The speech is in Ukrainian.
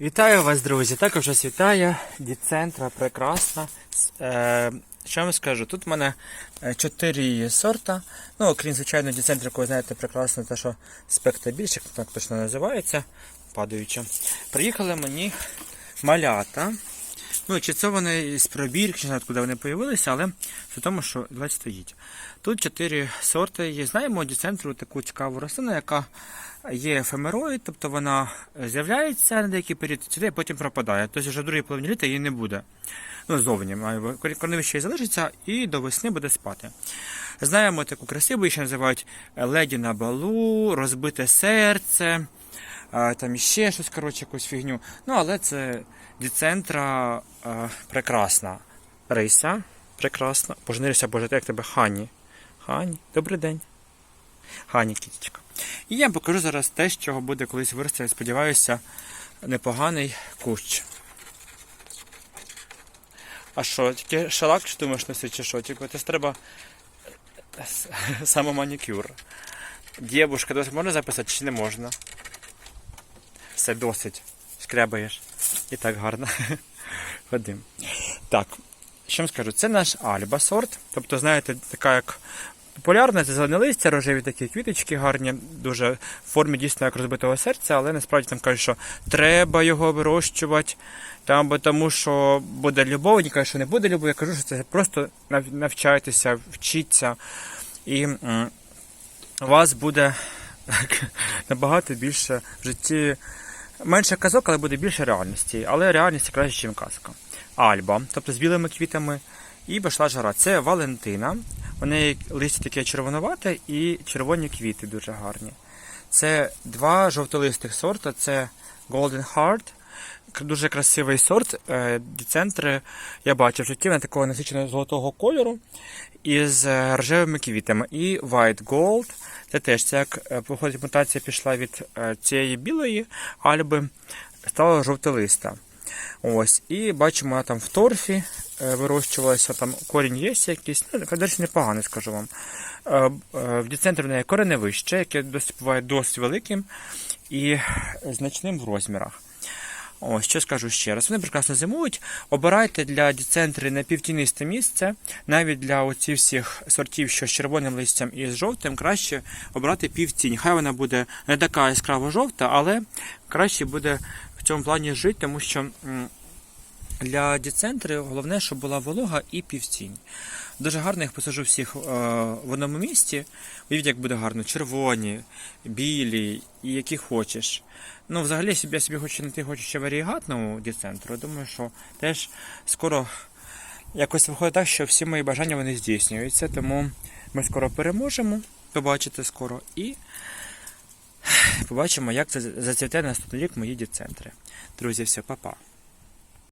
Вітаю вас, друзі! Також вас вітає Діцентра, прекрасна. Е, що вам скажу? Тут в мене е, чотири сорта. Ну, окрім, звичайно, діцентра, яку ви знаєте прекрасно, те, що спекта так точно називається, падаюча. Приїхали мені малята. Ну, чи це вони з пробірки, чи не знаю, куди вони появилися, але в тому, що давайте стоїть. Тут чотири сорти є. Знаємо діцентру таку цікаву рослину, яка є ефемероїд, тобто вона з'являється на деякий період цвіте, а потім пропадає. Тобто вже в другій половині літа її не буде. Ну, зовні корневище залишиться і до весни буде спати. Знаємо таку красиву, її ще називають леді на балу, розбите серце, там іще щось, коротше, якусь фігню. Ну, але це діцентра прекрасна. Риса, прекрасна. Боже, боже, як тебе Хані. Хані, добрий день. Хані, кітечка. І я вам покажу зараз те, чого буде колись вирости, я сподіваюся, непоганий кущ. А що, тільки шалак чи думаєш носити, чи що? Тільки це треба с- самоманікюр. Дєбушка, досить можна записати чи не можна? Все досить. Шкрябаєш. І так гарно. Ходим. Так, що вам скажу? Це наш альба сорт. Тобто, знаєте, така як популярна, це зелене листя, рожеві такі квіточки гарні, дуже в формі дійсно як розбитого серця, але насправді там кажуть, що треба його вирощувати. Там, бо тому що буде любов, вони кажуть, що не буде любов. Я кажу, що це просто навчайтеся, вчіться. І у вас буде набагато більше в житті. Менше казок, але буде більше реальності. Але реальність краще, ніж казка. Альба, тобто з білими квітами, і башла жара. Це Валентина. У неї листя таке червонувате і червоні квіти дуже гарні. Це два жовтолистих сорта. Це Golden Heart. Дуже красивий сорт. Е, Діцентри я бачив в житті, вони такого насиченого золотого кольору із е, рожевими квітами. І White Gold. Це теж це як е, походить мутація пішла від е, цієї білої альби, стала жовтолиста. Ось, і бачимо, вона там в торфі е, вирощувалася, там корінь є якийсь, ну, до непоганий, скажу вам. Е, е, В діцентрі в неї кореневище, яке досить буває досить великим і значним в розмірах. Ось, що скажу ще раз. Вони прекрасно зимують. Обирайте для діцентри напівтінисте місце. Навіть для оці всіх сортів, що з червоним листям і з жовтим, краще обрати півтінь. Хай вона буде не така яскраво жовта, але краще буде в цьому плані жити, тому що для діцентри головне, щоб була волога і півтінь. Дуже гарно їх посажу всіх е, в одному місці. Уявіть, як буде гарно. Червоні, білі і які хочеш. Ну, взагалі, я собі хочу знайти хочу ще варігатну діцентру. Думаю, що теж скоро якось виходить так, що всі мої бажання вони здійснюються. Тому ми скоро переможемо, побачите скоро, і побачимо, як це зацвіте наступний рік мої діцентри. Друзі, все, па-па.